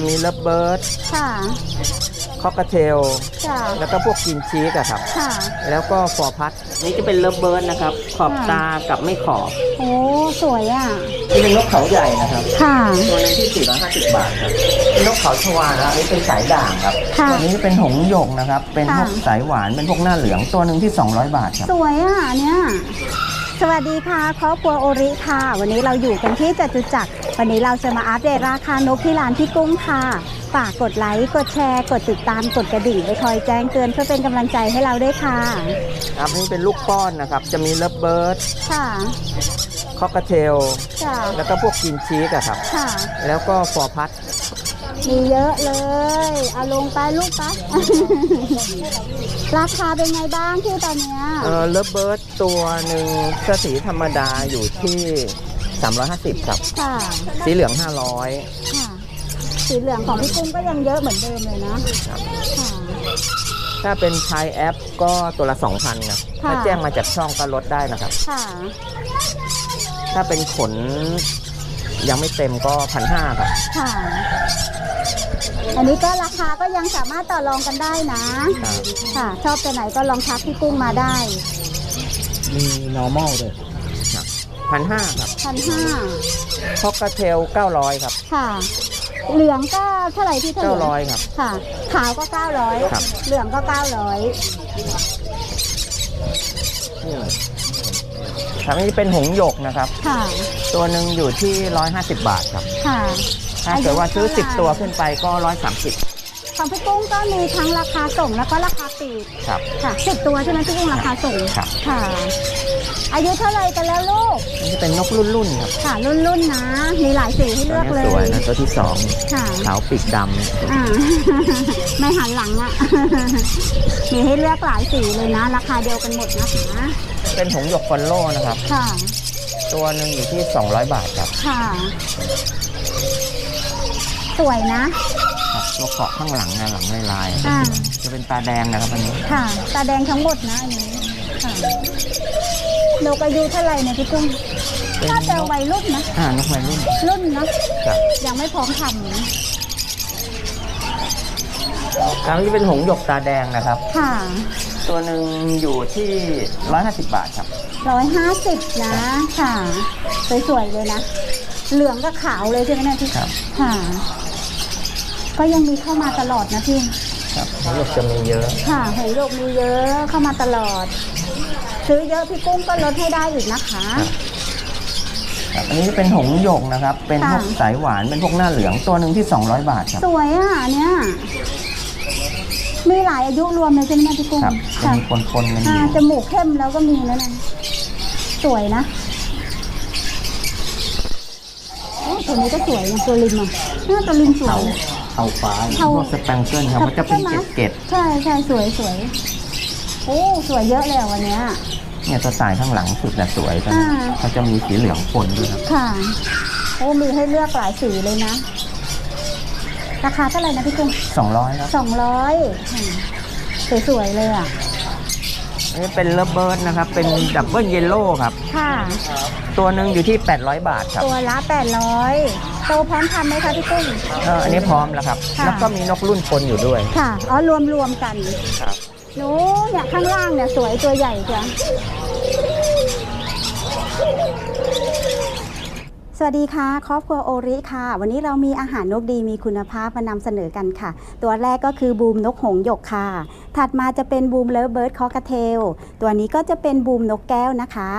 จะมีเลิฟเบิร์ดค่ะ คอกเทล ค่ะ แล้วก็พวกกินชีสอะครับ ค่ะ แล้วก็ฟอร์พัดนี่จะเป็นเลิฟเบิร์ดนะครับ ขอบค่ะตากับไม่ขอบโอ้ สวยอะ นี่เป็นนกเขาใหญ่นะครับ ค่ะ ตัวนึงที่ 450 บาทครับเป็นนกเขาชวานะอันนี้เป็นสายด่างครับ ค่ะตัวนี้เป็นหงส์หยกนะครับ เป็นพวกค่ะ สายหวาน เป็นพวกหน้าเหลือง ตัวหนึ่งที่ 200 บาทครับ สวยอะเนี่ย สวัสดีค่ะ ครอบครัวโอริค่ะ วันนี้เราอยู่กันที่จตุจักร วันนี้เราจะมาอัปเดตราคานกที่ร้านพี่กุ้งค่ะ ฝากกดไลค์ กดแชร์ กดติดตาม กดกระดิ่งไปคอยแจ้งเตือนเพื่อเป็นกำลังใจให้เราด้วยค่ะ ครับนี่เป็นลูกป้อนนะครับ จะมีเลิฟเบิร์ดค่ะ คอกเทล ค่ะ แล้วก็พวกกินชีสอะครับ ค่ะ แล้วก็ฟอร์พัดมีเยอะเลย เอาลงไปลูกไปราคาเป็นไงบ้างที่ตอนเนี้ย เออเลิฟเบิร์ดตัวหนึ่งเสื้อสีธรรมดาอยู่ที่ 350ครับ ค่ะสีเหลือง 500 ค่ะ สีเหลืองของพี่กุ้งก็ยังเยอะเหมือนเดิมเลยนะค่ะ ถ้าเป็นใช้แอปก็ตัวละ 2,000ครับค่ะ ถ้าแจ้งมาจากช่องก็ลดได้นะครับ ค่ะถ้าเป็นขนยังไม่เต็มก็พันห้าครับค่ะ อันนี้ก็ราคาก็ยังสามารถต่อรองกันได้นะ ครับ ค่ะ ชอบตัวไหนก็ลองทักพี่กุ้งมาได้ มี normal ด้วย พันห้าครับพันห้าพอกเทล900ครับ ค่ะ เหลืองก็เท่าไหร่ที่เท่าไหร่900ครับ ค่ะ ขาวก็900ครับ เหลืองก็900ครับนี่เป็นหงส์หยกนะครับ ค่ะ ตัวหนึ่งอยู่ที่150บาทครับ ค่ะ ถ้าเกิดว่าซื้ออายุเท่าไหร่10ตัวขึ้นไปก็130ของพี่กุ้งก็มีทั้งราคาส่งแล้วก็ราคาปลีกครับ ค่ะสิบตัวใช่ไหมพี่กุ้งราคาส่ง ครับ ค่ะ อายุเท่าไหร่กันแล้วลูกนี่จะเป็นนกรุ่นรุ่นๆครับค่ะรุ่นรุ่นๆนะ มีหลายสีให้ตัวเลือกนี้เลย สวยนะตัวที่สองค่ะขาวปีกดอ่าไม่หันหลังอะ มีให้เลือกหลายสีเลยนะ ราคาเดียวกันหมดนะคะำเป็นหงส์หยกฟอนโลนะครับ ค่ะ ตัวหนึ่งอยู่ที่ 200 บาทครับ ค่ะ สวยนะครับตัวเกาะข้างหลังนะหลังลายลายๆอ่าจะเป็นตาแดงนะครับอันนี้ ค่ะ ตาแดงทั้งหมดนะอันนี้ค่ะ นกอายุเท่าไหร่เนี่ยพี่กุ้งเป็นน่าจะวัยรุ่นนะอ่านกวัยรุ่น รุ่นนะครับ ยังไม่พร้อมทคราวนี้เป็นหงส์หยกตาแดงนะครับำค่ะตัวหนึ่งอยู่ที่ 150 บาทครับ ร้อยห้าสิบนะ ค่ะ สวยๆเลยนะ เหลืองกับขาวเลยใช่ไหมเนี่ยพี่ครับ ค่ะ ก็ยังมีเข้ามาตลอดนะพี่ ครับหงส์หยกจะมีเยอะ ค่ะหอยโลกมีเยอะเข้ามาตลอด ซื้อเยอะพี่กุ้งก็ลดให้ได้อีกนะคะ ครับอันนี้จะเป็นหงส์หยกนะครับ เป็นพวกค่ะ สายหวาน เป็นพวกหน้าเหลือง ตัวหนึ่งที่ 200 บาทครับ สวยอะเนี่ยมีหลายอายุรวมเลยใช่ไหมเนี่ยพี่กุ้งครับจะค่ะมีปนๆกันออ่ายู่จมูกเข้มแล้วก็มีนะนั่นสวยนะโอ้ตัวนี้ก็สวยนะตัวลิมอะน่าตัวลิมสวยเทาฟ้าเทา พวกสแปงเกิลครับ มันจะเป็นใช่ไหมเกล็ดใช่ใช่สวยสวยโอ้สวยเยอะเลยอะวันเนี้ยๆ เนี่ยตัวสายข้างหลังสุดน่ะสวยตัวนี้อ่า เขาจะมีสีเหลืองปนด้วยครับค่ะ โอ้มีให้เลือกหลายสีเลยนะ ราคาเท่าไหร่นะพี่กุ้ง200ครับสองร้อยสวยๆเลยอะ อันนี้เป็นเลเบิร์ดนะครับ เป็นดับเบิลเยลโล่ครับ ค่ะ ตัวหนึ่งอยู่ที่ 800 บาทครับตัวละแปดร้อยโตพร้อมทำไหมคะพี่กุ้ง เอออันนี้พร้อมแล้วครับ ค่ะ แล้วก็มีนกรุ่นปนอยู่ด้วยค่ะ อ๋อรวมรวมๆกัน ครับ หนูเนี่ยข้างล่างเนี่ยสวยตัวใหญ่จ้ะสวัสดีค่ะ ครอบครัวโอริค่ะ วันนี้เรามีอาหารนกดีมีคุณภาพมานำเสนอกันค่ะ ตัวแรกก็คือบูมนกหงหยกค่ะ ถัดมาจะเป็นบูมเลิฟเบิร์ดคอกเทล ตัวนี้ก็จะเป็นบูมนกแก้วนะคะ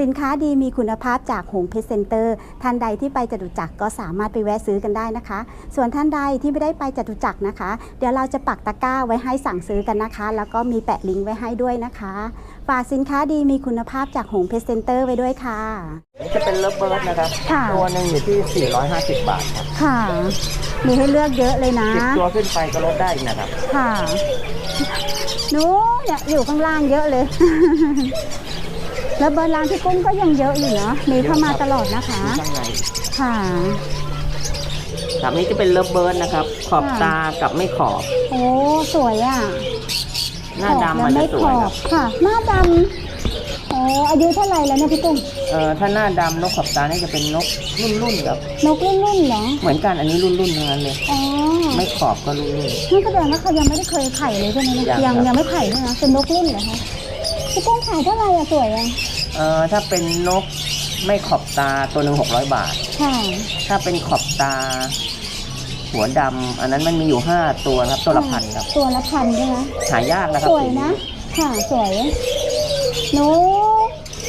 สินค้าดีมีคุณภาพจากหงเพชรเซ็นเตอร์ท่านใดที่ไปจตุจักรก็สามารถไปแวะซื้อกันได้นะคะ ส่วนท่านใดที่ไม่ได้ไปจตุจักรนะคะ เดี๋ยวเราจะปักตะกร้าไว้ให้สั่งซื้อกันนะคะ แล้วก็มีแปะลิงก์ไว้ให้ด้วยนะคะฝากสินค้าดีมีคุณภาพจากหงเพชรเซ็นเตอร์ไว้ด้วยค่ะนี่จะเป็นเลเบิร์ดนะครับค่ะตัวหนึ่งอยู่ที่ 450 บาทครับค่ะ มีให้เลือกเยอะเลยนะสิบตัวขึ้นไปก็ลดได้อีกนะครับ ค่ะหนูเนี่ยอยู่ข้างล่างเยอะเลย แล้วเบอร์ร้านที่กุ้งก็ยังเยอะอยู่เนาะมีเข้ามาตลอดนะคะอยู่ข้างในค่ะครับนี่จะเป็นเลเบิร์ดนะครับ ขอบค่ะตากับไม่ขอบ โอ้สวยอะหน้าดำขอบมันแล้วจะไม่สขวยอครับบค่ะ หน้าดอ๋ออายุเท่าไหร่แล้วเนี่ยพี่กุ้งเอ่อถ้าหน้าดำนกขอบตานี่จะเป็นนกรุ่นรุ่นๆครับนกรุ่นรุ่นๆเหรอเหมือนกันอันนี้รุ่นรุ่นๆทั้งนั้นเลย อ๋อไม่ขอบก็รุ่นรุ่น นั่นแสดงว่าเขายังไม่ได้เคยไข่เลยใช่ไหมเนี่ยยังยังครับยังไม่ไข่ใช่ไหมเป็นนกรุ่นเหรอคะพี่กุ้งขายเท่าไหร่อะสวยอะ เอ่อถ้าเป็นนกไม่ขอบตาตัวหนึ่งหกร้อยบาทค่ะถ้าเป็นขอบตา หัวดำอันนั้นมันมีอยู่ห้าตัวนะครับ ตัวละพันครับตัวละพันใช่ไหมหายากนะครับสวยนะ ค่ะ สวยหนู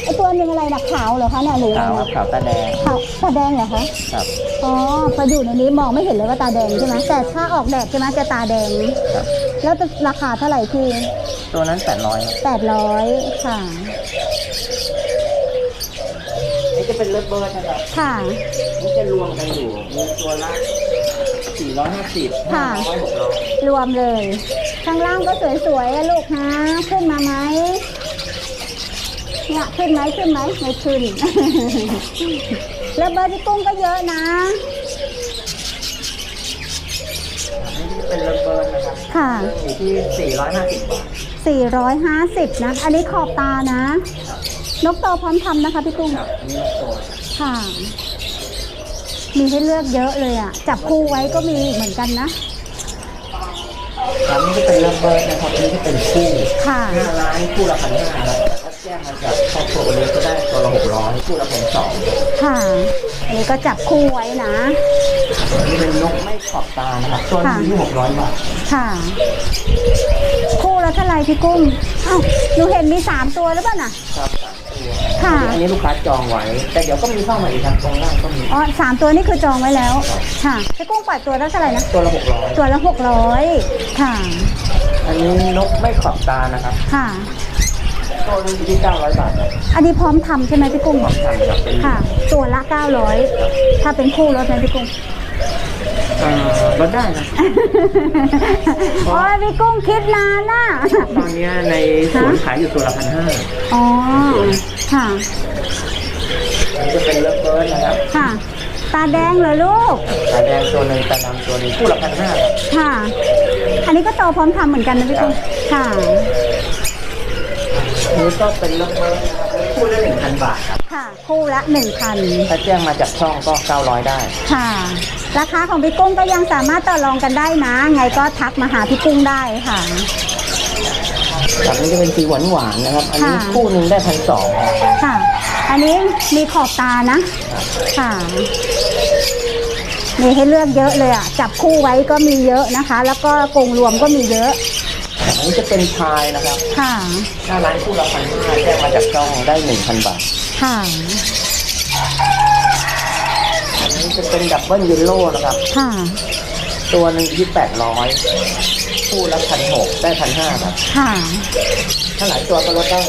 ไอตัวหนึ่งอะไรนะขาวเหรอคะเนี่ยหรืออะไรขาวครับขาวตาแดงขาวตาแดงเหรอคะ ครับ อ๋อพออยู่ในนี้มองไม่เห็นเลยว่าตาแดงใช่ไหมแต่ถ้าออกแดดใช่ไหมจะตาแดง ครับ แล้วจะราคาเท่าไหร่คือ ตัวนั้นแปดร้อยครับแปดร้อยค่ะ นี่จะเป็นเลิฟเบิร์ดนะครับค่ะ นี่จะรวมกันอยู่มีตัวละสี่ร้อยห้าสิบห้าค่ะ ร้อยหกร้อยรวมเลย ข้างล่างก็สวยๆอะลูกฮะขึ้นมาไหมเนี่ยขึ้นไหมขึ้นไหมไม่ขึ้น แล้วเบอร์ที่กุ้งก็เยอะนะ นี่จะเป็นเลิฟเบิร์ดนะครับค่ะ อยู่ที่สี่ร้อยห้าสิบบาท450นะ อันนี้ขอบตานะ นกโตพร้อมทำนะคะพี่กุ้งครับอันนี้ตัวค่ะ มีให้เลือกเยอะเลยอะ จับคู่ไว้ก็มีอีกเหมือนกันนะ ครับนี่จะเป็นเลิฟเบิร์ดนะครับอันนี่จะเป็นคู่ค่ะ หน้าร้านคู่ละพันห้าครับถ้าแจ้งมาจากครอบครัวเล็กก็ได้ตัวละหกร้อยคู่ละพันสองค่ะ อันนี้ก็จับคู่ไว้นะ อันนี้เป็นนกไม่ขอบตานะครับตัวนี้อยู่ที่หกร้อยบาทค่ะ คู่ละเท่าไหร่พี่กุ้งอ้าวหนูเห็นมีสามตัวหรือเปล่าน่ะ ครับสามตัว ค่ะ อันนี้ลูกค้าจองไว้ แต่เดี๋ยวก็มีเข้ามาอีกครับตรงล่างก็มี อ๋อสามตัวนี่คือจองไว้แล้ว ค่ะพี่กุ้งปล่อยตัวละเท่าไหร่นะ ตัวละหกร้อยตัวละหกร้อยค่ะ อันนี้นกไม่ขอบตานะครับ ค่ะ ตัวนึงอยู่ที่เก้าร้อยบาทครับอันนี้พร้อมทำใช่ไหมพี่กุ้งพร้อมทำครับเป็นค่ะ ตัวละเก้าร้อยถ้าเป็นคู่รถไหมพี่กุ้ง เอ่อลดได้นะโอ้ยพี่กุ้งคิดนานน่ะ ตอนเนี้ยในสวนขายอยู่ตัวละพันห้าอ๋อ ค่ะอันนี้จะเป็นเลิฟเบิร์ดนะครับค่ะ ตาแดงเหรอลูก ตาแดงตัวหนึ่งตาดำตัวหนึ่งคู่ละพันห้าค่ะ อันนี้ก็โตพร้อมทำเหมือนกันนะพี่กุ้งค่ะ อันนี้ก็เป็นเลิฟเบิร์ดนะครับคู่ละหนึ่งพันบาทครับค่ะ คู่ละหนึ่งพันถ้าแจ้งมาจากช่องก็เก้าร้อยได้ ค่ะ ราคาของพี่กุ้งก็ยังสามารถต่อรองกันได้นะ ไงก็ทักมาหาพี่กุ้งได้ค่ะครับนี่จะเป็นสีหวานหวานๆนะครับ อันนี้ค่ะ คู่หนึ่งได้พันสองค่ะ อันนี้มีขอบตานะ ค่ะ มีให้เลือกเยอะเลยอะ จับคู่ไว้ก็มีเยอะนะคะ แล้วก็กรงรวมก็มีเยอะอันนี้จะเป็นพายนะครับค่ะ หน้าร้านคู่ละพันห้าแจ้งมาจากช่องได้หนึ่งพันบาท ค่ะอันนี้ จะเป็นดับเบิลเยลโล่นะครับ ค่ะ ตัวหนึ่งอยู่ที่แปดร้อยคู่ละพันหกได้พันห้าครับ ค่ะ ถ้าหลายตัวก็ลดได้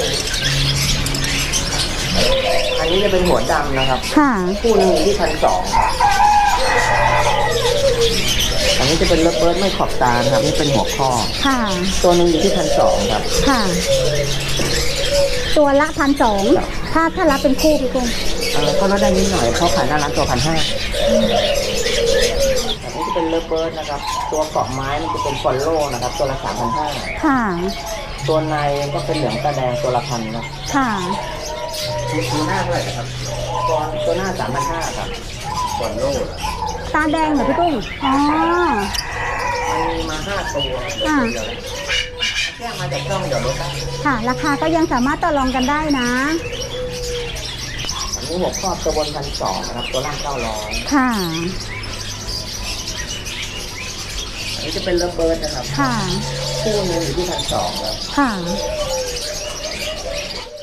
อันนี้จะเป็นหัวดำนะครับ ค่ะ คู่หนึ่งอยู่ที่พันสองอันนี้จะเป็นเลิฟเบิร์ดไม่ขอบตานะครับ นี่เป็นหัวข้อ ค่ะ ตัวหนึ่งอยู่ที่พันสองครับ ค่ะ ตัวละพันสองถ้าถ้ารับเป็นคู่พี่กุ้งเอ่อก็ลดได้นิดหน่อยเพราะขายหน้าร้านตัวพันห้าอันนี้จะเป็นเลิฟเบิร์ดนะครับ ตัวเกาะไม้มันจะเป็นฟอลโล่นะครับ ตัวละสามพันห้าค่ะ ตัวในก็เป็นเหลืองตาแดงตัวละพันนะค่ะดูหน้าเท่าไหร่นะครับ ตัวตัวหน้าสามพันห้าครับฟอลโล่ตาแดงเหรอพี่กุ้งอ๋อมันมีมาห้าตัวอ่าเดียวเลยแจ้งมาจากช่องเดี๋ยวลดได้ค่ะ ราคาก็ยังสามารถต่อรองกันได้นะอั นนี้หัวครอบตัวบนพันสองนะครับ ตัวล่างเก้าร้อยค่ะ อันนี้จะเป็นเลิฟเบิร์ดนะครับค่ะ คู่หนึงอยู่ที่พันสองครับค่ะ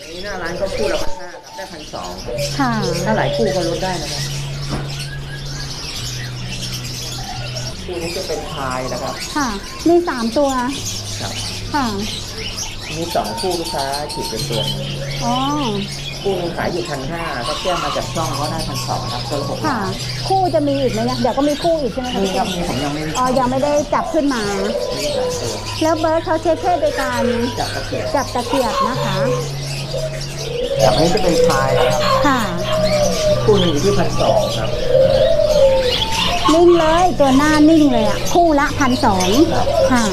อันนี้หน้าร้านก็คู่ละพันห้าครับได้พันสองค่ะ ถ้าหลายคู่ก็ลดได้นะครับคู่นี้จะเป็นพายนะครับค่ะ มีสามตัว ครับ ค่ะ มีสองคู่ลูกค้าฉีดเป็นตัวหนึง อ๋อ คู่หนึงขายอยู่พันห้าก็แจ้งมาจากช่องก็ได้พันสองครับตัวละหกค่ะ คู่จะมีอีกไหมเนี่ยเดี๋ยวก็มีคู่อีกใช่ไหมคะมีพี่ครักุ้บงมีผมยังไม่มีอ๋อยังไม่ได้จับขึ้นมา มีหลายตัวแล้วเบิร์ดเขาเช็คเพศโดยการจับตะเกียบจับตะเกียบนะคะจับนี้จะเป็นพายนะครับค่ะ คู่หนึงอยู่ที่พันสองครับนิ่งเลยตัวหน้านิ่งเลยอะ คู่ละพันสองครับค่ะ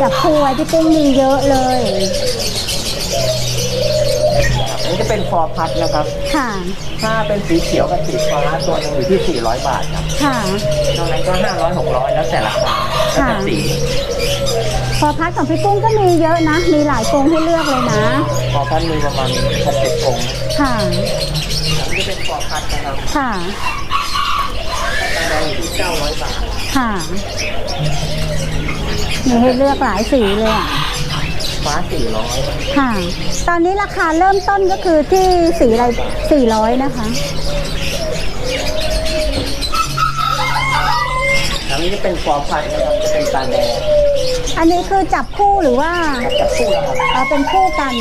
จับคู่ไว้ที่กุ้งนิ่งเยอะเลยอันนี้ จะเป็นฟอร์พัดนะครับ ค่ะ ถ้าเป็นสีเขียวกับสีฟ้าตัวหนึงอยู่ที่ 400 บาทครับค่ะนอกนั้นก็ 500 600 แล้วแต่ราคาแล้วแต่ค่ะ สีพอพัดของพี่กุ้งก็มีเยอะนะ มีหลายกรงให้เลือกเลยนะ ฟอร์พัดมีประมาณ60องค์ค่ะ อันนี้จะเป็นฟอร์พัดนะครับค่ะตาแดงอยู่ที่900 บาทค่ะ มีให้เลือกหลายสีเลยอะ ฟ้า400ค่ะ ตอนนี้ราคาเริ่มต้นก็คือที่สีอะไรสี่ร้อยนะคะอันนี้จะเป็นฟอร์พัดนะครับจะเป็นตาแดงอันนี้คือจับคู่หรือว่าจับคู่แล้วครับเอาเป็นคู่กัน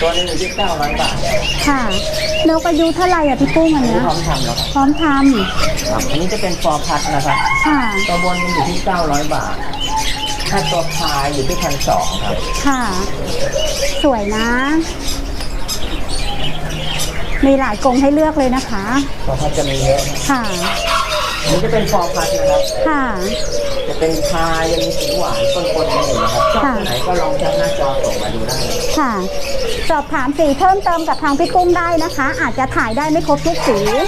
ตัวหนึงอยู่ที่900บาทค่ะนกอายุเท่าไหร่อะพี่กุ้งอันนี่เนี้ยพร้อมทำแล้วครับพร้อมทครับอันนี้จะเป็นฟอร์พัดนะครับำค่ะ ตัวบนอยู่ที่900บาท ถ้าตัวพายอยู่ที่พันสองครับค่ะ สวยนะ มีหลายกรงให้เลือกเลยนะคะตัวพัดจะมีเยอะค่ะ อันนี้จะเป็นฟอร์พัดนะครับ ค่ะ จะเป็นพายยังมีสีหวานปนๆกันอยู่นะครับชอบค่ะตัวไหนก็ลองแคปหน้าจอส่งมาดูได้ค่ะ สอบถามสีเพิ่มเติมกับทางพี่กุ้งได้นะคะ อาจจะถ่ายได้ไม่ครบทุกสี อันนี้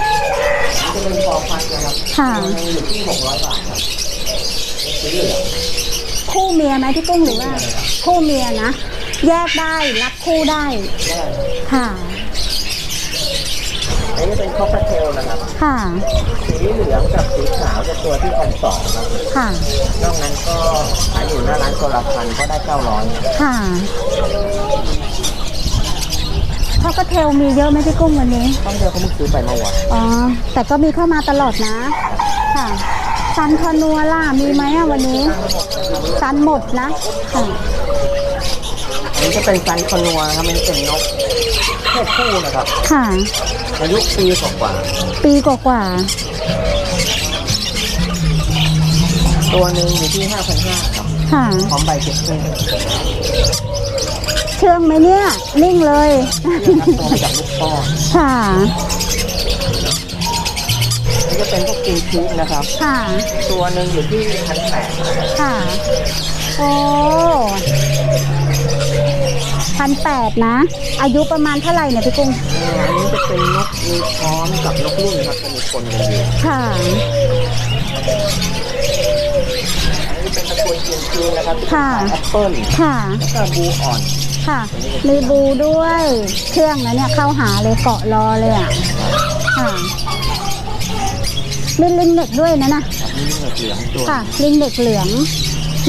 จะเป็นฟอร์พัดนะครับค่ะตัวหนึงอยู่ที่600บาทครับเป็นสีเหลือง คู่เมียไหมพี่กุ้งหรือว่าคู่เมียนะ แยกได้รับคู่ได้ได้ค่ะอันนี้เป็นคอปเทลนะครับค่ะสีเหลืองกับสีขาวจะตัวที่พันสองครับค่ะนอกนั้นก็ขายอยู่หน้าร้านตัวละพันก็ได้900ค่ะข้าวกระเทลมีเยอะไหมพี่กุ้งวันนี้ต้องเดียวเขาเพิ่งซื้อไปเมื่อวานอ๋อแต่ก็มีเข้ามาตลอดนะ ค่ะ ซันคอนัวล่ะมีไหมอะวันนี้ซันหมดนะค่ะอันนี้จะเป็นซันคอนัวนะครับมันเป็นนกเพศผู้นะครับ ค่ะ อายุปีกว่าปีกว่าๆตัวหนึ่งอยู่ที่5,500ครับๆค่ะ พร้อมใบเก็บขึ้นเชื่องไหมเนี่ย นิ่งเลยเรื่องนับตัวมาจากลูกป้อนค่ะนี่ จะเป็นพวกกินชีสนะครับ ค่ะ ตัวหนึ่งอยู่ที่พันแปดค่ะ โอ้พันแปดนะ อายุประมาณเท่าไหร่เนี่ยพี่กุ้งอันนี้จะเป็นนกมีพร้อมกับนกรุ่นครับจะมีคนกันอยู่ค่ะอันนี้เป็นตระกูลกินชีสนะครับค่ะแอปเปิ้ลค่ะแล้วก็บูอ่อนค่ะ มีบูด้วย เครื่องนะเนี่ยเข้าหาเลยเกาะรอเลยอะ ค่ะ มีลิงเด็กด้วยนะนะครับนี่เหงือกเหลืองตัวค่ะ ลิงเด็กเหลือง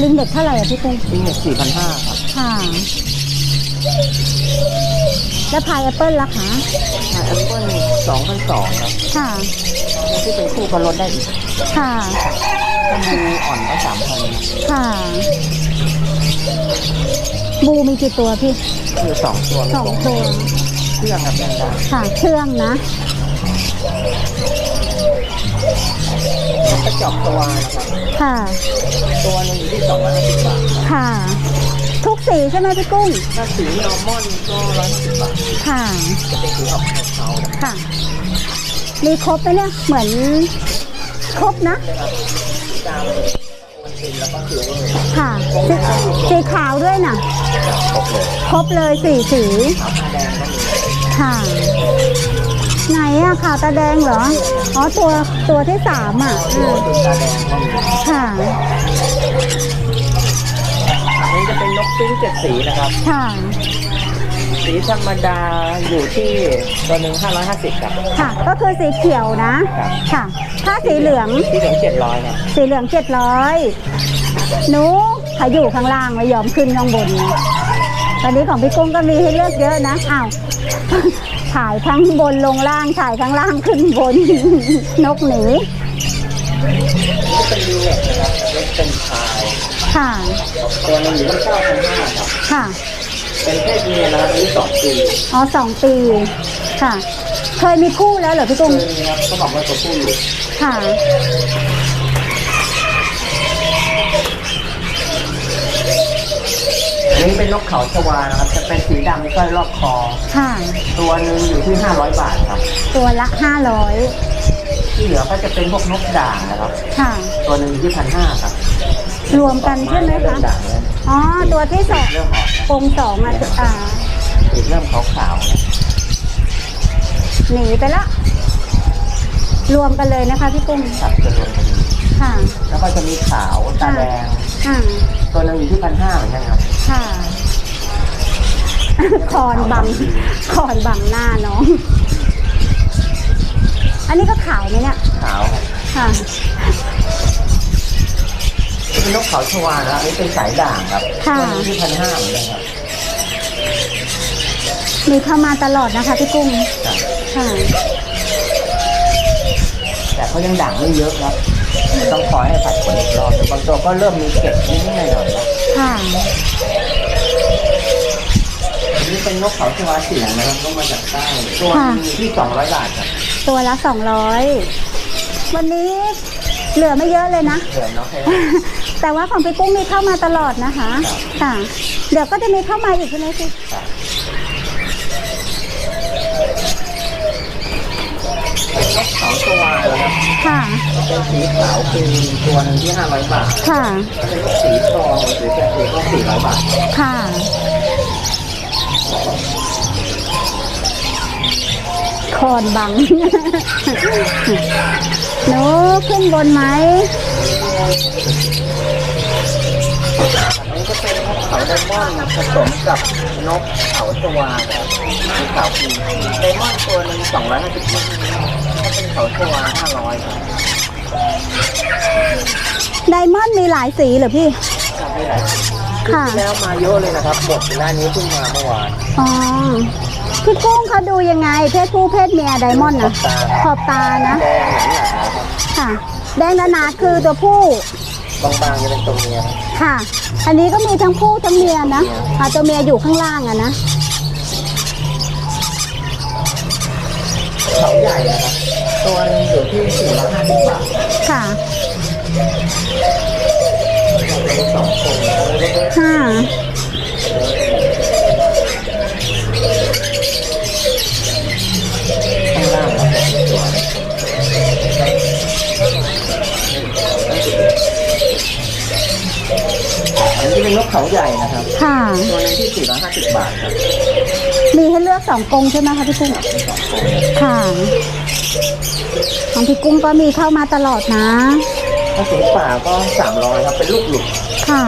ลิงเด็กเท่าไหร่อะพี่กุ้งนี่เหงือกสี่พันห้าครับค่ะแล้วพายแอปเปิลล่ะคะแอปเปิ้ลสองพันสองครับ ค่ะแล้วที่เป็นคู่ก็ลดได้อีก ค่ะถ้าบูอ่อนก็สามพันค่ะ บูมีกี่ตัวพี่คือสองตัวสองตัว เครื่องครับแมงดาค่ะ เครื่องนะ กระจอกตัวนะครับค่ะ ตัวหนึงอยู่ที่สองร้อยห้าสิบบาทครับค่ะ ทุกสีใช่ไหมพี่กุ้ง ถ้าสีนอร์มอนก็ร้อยห้าสิบบาทค่ะ จะเป็นสีออกเทาๆนะค่ะ มีครบไหมเนี่ย เหมือน ครบนะครับสีดำโอนตินแล้วก็เขียวเลยค่ะสีสีขาวด้วยนะครบเลยครบเลยสี่สี ขาวผ้าแดงก็มีค่ะ ไหนอะขาวตาแดงเหรอ อ๋อตัวตัวที่สามอะโออ่าตินตาแดงก็มีค่ะ อันนี้จะเป็นนกปิ้งเจ็ดสีนะครับ ค่ะ สีธรรมดาอยู่ที่ตัวหนึ่งห้าร้อยห้าสิบครับ ค่ะ ก็คือสีเขียวนะค่ะ ถ้าสีเหลือง สีเหลืองเจ็ดร้อยนะสีเหลืองเจ็ดร้อยหนูเขาอยู่ข้างล่างไม่ยอมขึ้นข้างบนนะตอนนี้ของพี่กุ้งก็มีให้เลือกเยอะนะ อ้าว ถ่ายทั้งบนลงล่างถ่ายทั้งล่างขึ้นบน นกหนีนี่เป็นดีเล็กนะครับเล็กเป็นพายค่ะตัวหนึงอยู่ที่เก้าพันห้าครับค่ะ เป็นเพศเมียนะครับอายุสองปีอ๋อสองปีค่ะ เคยมีคู่แล้วเหรอพี่เคกุ้งยมีครับเขาบอกว่าตัวผู้อยู่ค่ะ นนี้เป็นนกเขาชวานะครับ จะเป็นสีดำมีสร้อยรอบคอ ค่ะ ตัวหนึ่งอยู่ที่ 500 บาทครับ ตัวละห้าร้อยที่เหลือก็จะเป็นพวกนกด่างนะครับ ค่ะ ตัวหนึ่งอยู่ที่พันห้าครับรวมกันใช่ไหมเริ่คะมด่างแล้วอ๋อ ตัวที่สองเริ่มออกนะกรงสองอะอ่าอีกเริ่มขาวๆนะหนีไปละ รวมกันเลยนะคะพี่กุ้ง ครับจะรวมกันดีค่ะ แล้วก็จะมีขาวตาแดง อ่า ตัวนึงอยู่ที่พันห้าเหมือนกันครับ ค่ะ คอนบังคอนบังหน้าน้อง อันนี้ก็ขาวไหมเนี่ย ขาวครับค่ะนี่เป็นนกเขาชวานะครับอันนี้เป็นสายด่างครับค่ะ ตัวนึงที่พันห้าเหมือนกันครับมีเข้ามาตลอดนะคะพี่กุ้งครับค่ะ แต่เขายังด่างไม่เยอะครับ ต้องคอยให้ผัดขนอีกรอบบางตัวก็เริ่มมีเก็บนิดๆหน่อยๆแล้ว ค่ะอันนี้เป็นนกเขาชวาเสียงนะครับก็มาจากใต้ตัวค่ะนึงอยู่ที่สองร้อยบาทครับตัวละสองร้อยวันนี้เหลือไม่เยอะเลยนะ เดือนเนาะแค่แต่ว่าของพี่กุ้งมีเข้ามาตลอดนะคะ ครับ ค่ะ เดี๋ยวก็จะมีเข้ามาอีกใช่ไหมพี่ ครับ นกเขาชวนะครับค่ะ เป็นสีขาวคือตัวหนึงที่ห้าร้อยบาทค่ะถ้าเป็นนกสีทองหรือแกะสีก็สี่ร้อยบาทค่ะ คอนบัง หนูขึ้นบนไหม เป็นนกเขาไดมอนด์ผสมกับนกเขาชวาครับสีขาวคือไดมอนด์ตัวหนึ่งสองร้อยห้าสิบบาทถ้าเป็นเขาชวาห้าร้อยครับไดมอนด์มีหลายสีเหรอพี่ทำได้หลายปีค่ะ ที่แล้วมาเยอะเลยนะครับหมดหน้านี้เพิ่งมาเมื่อวานอ๋อ พี่กุ้งเขาดูยังไง เพศผู้เพศเมียไดมอนด์นะตาขอบตานะ แดงหนังหนาครับค่ะ แดงหนาๆคือตัวผู้ บางๆจะเป็นตัวเมียค่ะ อันนี้ก็มีทั้งผู้ทั้งเมียนะอะตัวเมียอยู่ข้างล่างอะนะเขาใหญ่นะครับตัวหนึงอยู่ที่สี่ร้อยห้าสิบบาทค่ะเป็นสองคนเล็กค่ะๆ อันนี้เป็นนกเขาใหญ่นะครับค่ะ ตัวหนึงที่สี่ร้อยห้าสิบบาทครับมีให้เลือกสองกรงใช่ไหมคะพี่กุ้ง เป็นสองคนค่ะ ของพี่กุ้งก็มีเข้ามาตลอดนะ ถ้าสีป่าก็สามร้อยครับเป็นลูกหลุดค่ะ